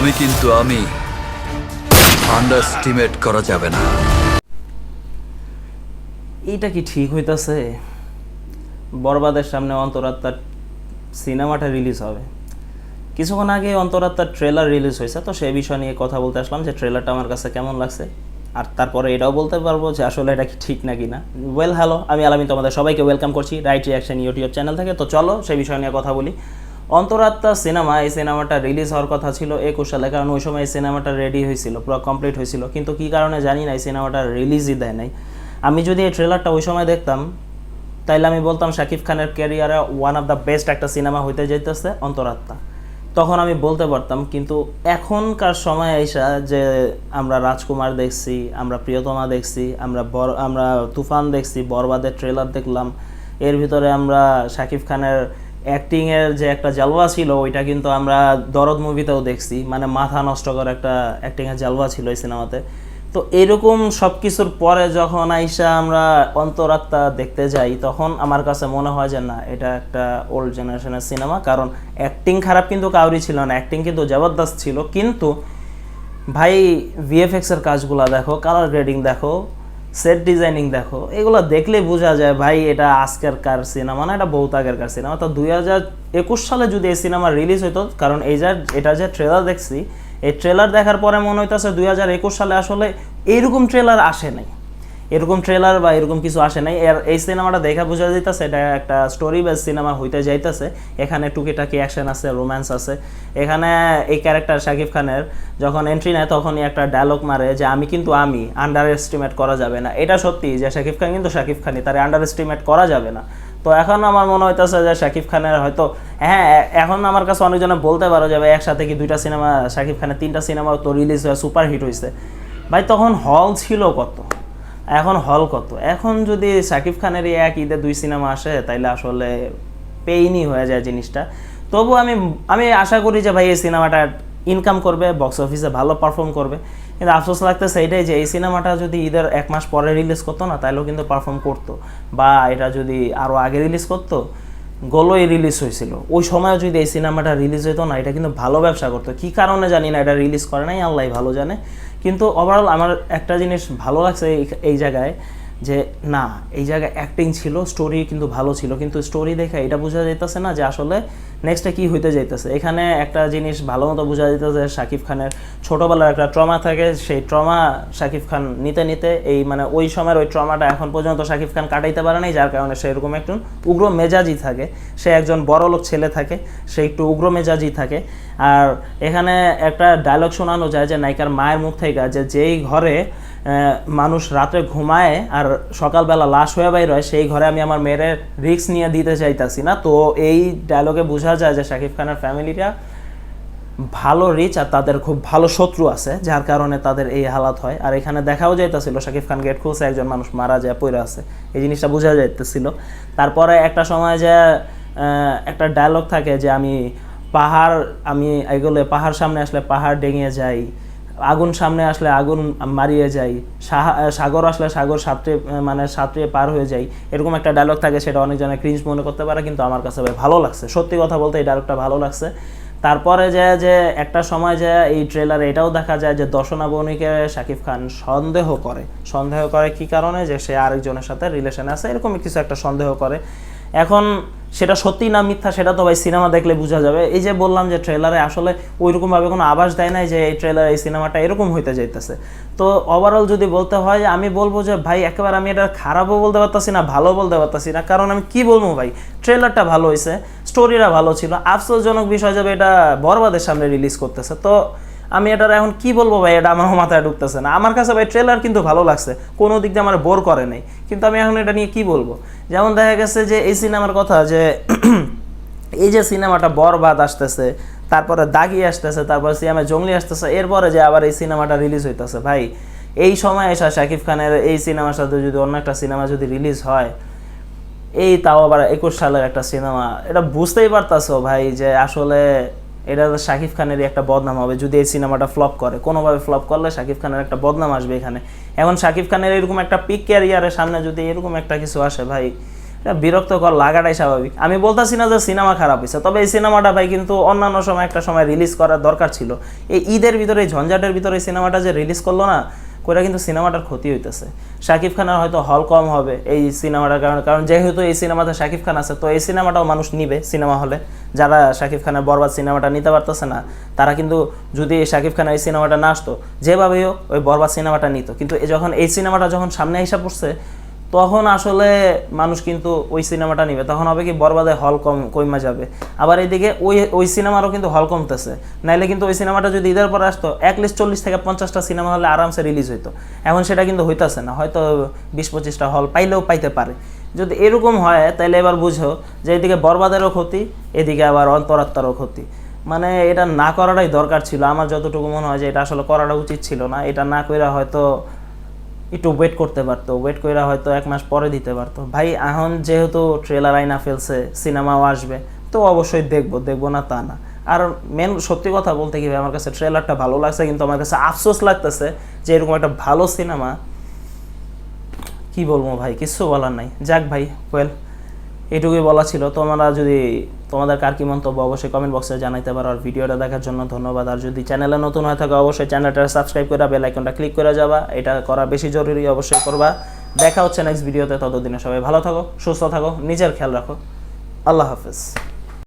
আমি কিন্তু আমি আন্ডারস্টিমেট করা যাবে না। এইটা কি ঠিক হইতাছে? বরবাদের সামনে অন্তরাত্মার সিনেমাটা রিলিজ হবে। কিছুক্ষণ আগে অন্তরাত্মার ট্রেলার রিলিজ হয়েছে, তো সেই বিষয় নিয়ে কথা বলতে আসলাম যে ট্রেলারটা আমার কাছে কেমন লাগছে। আর তারপরে এটাও বলতে পারব যে আসলে এটা কি ঠিক নাকি না। ওয়েল হ্যালো আমি আলামিন তোমাদের সবাইকে ওয়েলকাম করছি রাইট রিয়াকশন ইউটিউব চ্যানেল থেকে। তো চলো সেই বিষয় নিয়ে কথা বলি। অন্তরাত্মা সিনেমা, এই সিনেমাটা রিলিজ হওয়ার কথা ছিল একুশ সালে, কারণ ওই সময় এই সিনেমাটা রেডি হয়েছিল, পুরো কমপ্লিট হয়েছিল। কিন্তু কী কারণে জানি না, এই সিনেমাটা রিলিজই দেয় নাই। আমি যদি এই ট্রেলারটা ওই সময় দেখতাম, তাইলে আমি বলতাম শাকিব খানের ক্যারিয়ারে ওয়ান অফ দ্য বেস্ট একটা সিনেমা হইতে যাইতেছে অন্তরাত্মা। তখন আমি বলতে পারতাম, কিন্তু এখনকার সময় আইসা যে আমরা রাজকুমার দেখছি, আমরা প্রিয়তমা দেখছি, আমরা বর আমরা তুফান দেখছি, বরবাদের ট্রেলার দেখলাম, এর ভিতরে আমরা শাকিব খানের অ্যাক্টিংয়ের যে একটা জালওয়া ছিল, ওইটা কিন্তু আমরা দরদ মুভিতেও দেখছি। মানে মাথা নষ্ট করে একটা অ্যাক্টিংয়ের জালওয়া ছিল এই সিনেমাতে। তো এরকম সব কিছুর পরে যখন আইসা আমরা অন্তরাত্মা দেখতে যাই, তখন আমার কাছে মনে হয় যে, না, এটা একটা ওল্ড জেনারেশনের সিনেমা। কারণ অ্যাক্টিং খারাপ কিন্তু কাউরি ছিল না। অ্যাক্টিং কিন্তু জবরদস্ত ছিল। কিন্তু ভাই ভিএফএক্সের কাজগুলো দেখো কালার গ্রেডিং দেখো সেট ডিজাইনিং দেখো, এগুলো দেখলে বোঝা যায় ভাই এটা আজকের কার সিনেমা না, এটা বহুত আগের কার সিনেমা তো দুই হাজার একুশ সালে যদি এই সিনেমা রিলিজ হইতো, কারণ এই যা, এটা যে ট্রেলার দেখছি, এই ট্রেলার দেখার পরে মনে হইতেছে দুই হাজার একুশ সালে আসলে এইরকম ট্রেলার আসে নাই। এরকম ট্রেলার বা এরকম কিছু আসে নাই। এর, এই সিনেমাটা দেখা বোঝা যাইতেছে, এটা একটা স্টোরি বেস সিনেমা হইতে যাইতেছে। এখানে টুকিটাকি অ্যাকশন আছে রোম্যান্স আছে। এখানে এই ক্যারেক্টার শাকিব খানের যখন এন্ট্রি নেয়, তখনই একটা ডায়লগ মারে যে, আমি কিন্তু আমি আন্ডার এস্টিমেট করা যাবে না। এটা সত্যি যে, শাকিব খান কিন্তু শাকিব খানই, তার আন্ডার এস্টিমেট করা যাবে না। তো এখন আমার মনে হইতেছে যে, শাকিব খানের হয়তো হ্যাঁ এখন আমার কাছে অনেকজনে বলতে পারো যে, ভাই, একসাথে কি দুইটা সিনেমা শাকিব খানের তিনটা সিনেমা তো রিলিজ হয়ে সুপার হিট হয়েছে ভাই, তখন হল ছিল কত? এখন হল কত? এখন যদি শাকিব খানের এক ঈদে দুই সিনেমা আসে, তাইলে আসলে পেইনই হয়ে যায় জিনিসটা। তবু আমি আমি আশা করি যে ভাই এই সিনেমাটা ইনকাম করবে বক্স অফিসে ভালো পারফর্ম করবে। কিন্তু আফসোস লাগতেছে এটাই যে, এই সিনেমাটা যদি ঈদের এক মাস পরে রিলিজ করতো না তাহলেও কিন্তু পারফর্ম করতো। বা এটা যদি আরও আগে রিলিজ করতো, গোলোই রিলিজ হয়েছিল। ওই সময় যদি এই সিনেমাটা রিলিজ হতো না, এটা কিন্তু ভালো ব্যবসা করতো। কী কারণে জানি না, এটা রিলিজ করে নাই আল্লাহ ভালো জানে। কিন্তু ওভারঅল আমার একটা জিনিস ভালো লাগছে এই জায়গায় যে না, এই জায়গায় অ্যাক্টিং ছিল স্টোরি কিন্তু ভালো ছিল। কিন্তু স্টোরি দেখে এটা বোঝা যাইতেছে না যে আসলে নেক্সটে কী হইতে যাইতেছে? এখানে একটা জিনিস ভালো মতো বোঝা যাইতেছে শাকিব খানের ছোটোবেলার একটা ট্রমা থাকে। সেই ট্রমা শাকিব খান নিতে নিতে এই মানে ওই সময়ের ওই ট্রমাটা এখন পর্যন্ত শাকিব খান কাটাইতে পারে নাই, যার কারণে সে এরকম একটু উগ্র মেজাজি থাকে। সে একজন বড়লোক ছেলে থাকে, সে একটু উগ্র মেজাজি থাকে। আর এখানে একটা ডায়লগ শোনানো যায় যে নায়িকার মায়ের মুখ থেকে যে যেই ঘরে মানুষ রাত্রে ঘুমায় আর সকালবেলা লাশ হয়ে বাইর হয়, সেই ঘরে আমি আমার মেয়ের রিস্ক নিয়ে দিতে চাইতাছি না। তো এই ডায়লগে বোঝা যায় যে শাকিব খানের ফ্যামিলিটা ভালো রিচ আর তাদের খুব ভালো শত্রু আছে, যার কারণে তাদের এই হালাত হয়। আর এখানে দেখাও যাইতেছিল, শাকিব খান গেট খুলছে, একজন মানুষ মারা যায়, পড়ে আছে। এই জিনিসটা বোঝা যাইতেছিল। তারপরে একটা সময় যে একটা ডায়লগ থাকে যে আমি পাহাড়, আমি এগুলো পাহাড় সামনে আসলে পাহাড় ডেঙে যাই আগুন সামনে আসলে আগুন মারিয়ে যাই সাগর আসলে সাগর সাঁতরে মানে সাঁতরে পার হয়ে যাই এরকম একটা ডায়লগ থাকে সেটা অনেকজনে ক্রিঞ্জ মনে করতে পারে, কিন্তু আমার কাছে ভাই ভালো লাগছে। সত্যি কথা বলতে এই ডায়লগটা ভালো লাগছে। তারপরে যে যে একটা সময় যে এই ট্রেলারে এটাও দেখা যায় যে দর্শনা বণিকে শাকিব খান সন্দেহ করে। সন্দেহ করে কি কারণে? যে সে আরেকজনের সাথে রিলেশন আছে এরকম কিছু একটা সন্দেহ করে। এখন সেটা সত্যি না মিথ্যা সেটা তো ভাই সিনেমা দেখলে বোঝা যাবে। এই যে বললাম যে ট্রেলারে আসলে ওইরকমভাবে কোনো আভাস দেয় নাই যে এই ট্রেলার এই সিনেমাটা এরকম হইতে যাইতেছে। তো ওভারঅল যদি বলতে হয়, আমি বলব যে ভাই একেবারে আমি এটা খারাপও বলতে পারতাছি না ভালো বলতে পারতাছি না। কারণ আমি কি বলব ভাই? ট্রেলারটা ভালো হয়েছে স্টোরিটা ভালো ছিল। আফসোসজনক বিষয় যাবে এটা বরবাদের সামনে রিলিজ করতেছে। তো আমি এটার এখন কি বলব ভাই? এটা আমার মাথায় ঢুকতেছে না। আমার কাছে ভাই ট্রেলার কিন্তু ভালো লাগছে। কোনো দিক দিয়ে আমার বোর করে নাই। কিন্তু আমি এখন এটা নিয়ে কি বলব? যেমন দেখা গেছে যে এই সিনেমার কথা যে এই যে সিনেমাটা বরবাদ আসতেছে, তারপরে দাগি আসতেছে, তারপরে সিনেমা জঙ্গলি আসতেছে, এরপরে যে আবার এই সিনেমাটা রিলিজ হইতেছে। ভাই, এই সময় এসা শাকিব খানের এই সিনেমার সাথে যদি অন্য একটা সিনেমা যদি রিলিজ হয়, এই তাও আবার একুশ সালের একটা সিনেমা। এটা বুঝতেই পারতাছো ভাই যে আসলে এটা শাকিব খানেরই একটা বদনাম হবে যদি এই সিনেমাটা ফ্লপ করে। কোনোভাবে ফ্লপ করলে শাকিব খানের একটা বদনাম আসবে এখানে। এখন শাকিব খানের এরকম একটা পিক ক্যারিয়ারের সামনে যদি এরকম একটা কিছু আসে, ভাই, এটা বিরক্তকর, লাগাটাই স্বাভাবিক। আমি বলতেছি না যে সিনেমা খারাপ হয়েছে, তবে এই সিনেমাটা, ভাই, কিন্তু অন্যান্য সময় একটা সময় রিলিজ করার দরকার ছিল। এই ঈদের ভিতরে ঝঞ্ঝাটের ভিতরে এই সিনেমাটা যে রিলিজ করল না করে কিন্তু সিনেমাটার ক্ষতি হইতেছে। শাকিব খানের হয়তো হল কম হবে এই সিনেমাটার কারণে, কারণ যেহেতু এই সিনেমাতে শাকিব খান আছে, তো এই সিনেমাটাও মানুষ নিবে সিনেমা হলে। যারা শাকিব খানের বরবাদ সিনেমাটা নিতে পারতেছে না, তারা কিন্তু যদি শাকিব খানের এই সিনেমাটা না আসতো, যেভাবেই ওই বরবাদ সিনেমাটা নিত। কিন্তু যখন, এই সিনেমাটা যখন সামনে এসে পড়ছে তখন আসলে মানুষ কিন্তু ওই সিনেমাটা নিবে। তখন হবে কি বরবাদে হল কম, কইমা যাবে। আবার এইদিকে ওই ওই সিনেমারও কিন্তু হল কমতেছে। নাইলে কিন্তু ওই সিনেমাটা যদি ঈদের পরে আসতো অ্যাটলিস্ট চল্লিশ থেকে পঞ্চাশটা সিনেমা হলে আরামসে রিলিজ হইতো। এখন সেটা কিন্তু হইতাছে না। হয়তো বিশ পঁচিশটা হল পাইলেও পাইতে পারে। যদি এরকম হয় তাহলে এবার বুঝো যে এদিকে বরবাদেরও ক্ষতি, এদিকে আবার অন্তরাত্মারও ক্ষতি। মানে এটা না করাটাই দরকার ছিল। আমার যতটুকু মনে হয় যে এটা আসলে করাটা উচিত ছিল না। এটা না কইরা হয়তো একটু ওয়েট করতে পারতো। ওয়েট করে হয়তো এক মাস পরে দিতে পারতো। ভাই, এখন যেহেতু ট্রেলার আইনা ফেলছে সিনেমাও আসবে, তো অবশ্যই দেখব দেখব না তা না। আর মেন সত্যি কথা বলতে কি আমার কাছে ট্রেলারটা ভালো লাগছে, কিন্তু আমার কাছে আফসোস লাগতেছে যে এরকম একটা ভালো সিনেমা কি বলব ভাই, কিছু বলার নাই। যাক ভাই ওয়েল এটুকুই বলা ছিল। তোমরা যদি তোমাদের কার কি মন্তব্য, অবশ্যই কমেন্ট বক্সে জানাইতে পারো। আর ভিডিওটা দেখার জন্য ধন্যবাদ। আর যদি চ্যানেলে নতুন হয়ে থাকে, অবশ্যই চ্যানেলটা সাবস্ক্রাইব করে বেল আইকনটা ক্লিক করে যাবা। এটা করা বেশি জরুরি, অবশ্যই করবা। দেখা হচ্ছে নেক্সট ভিডিওতে ততদিনে সবাই ভালো থাকো, সুস্থ থাকো, নিজের খেয়াল রাখো। আল্লাহ হাফেজ।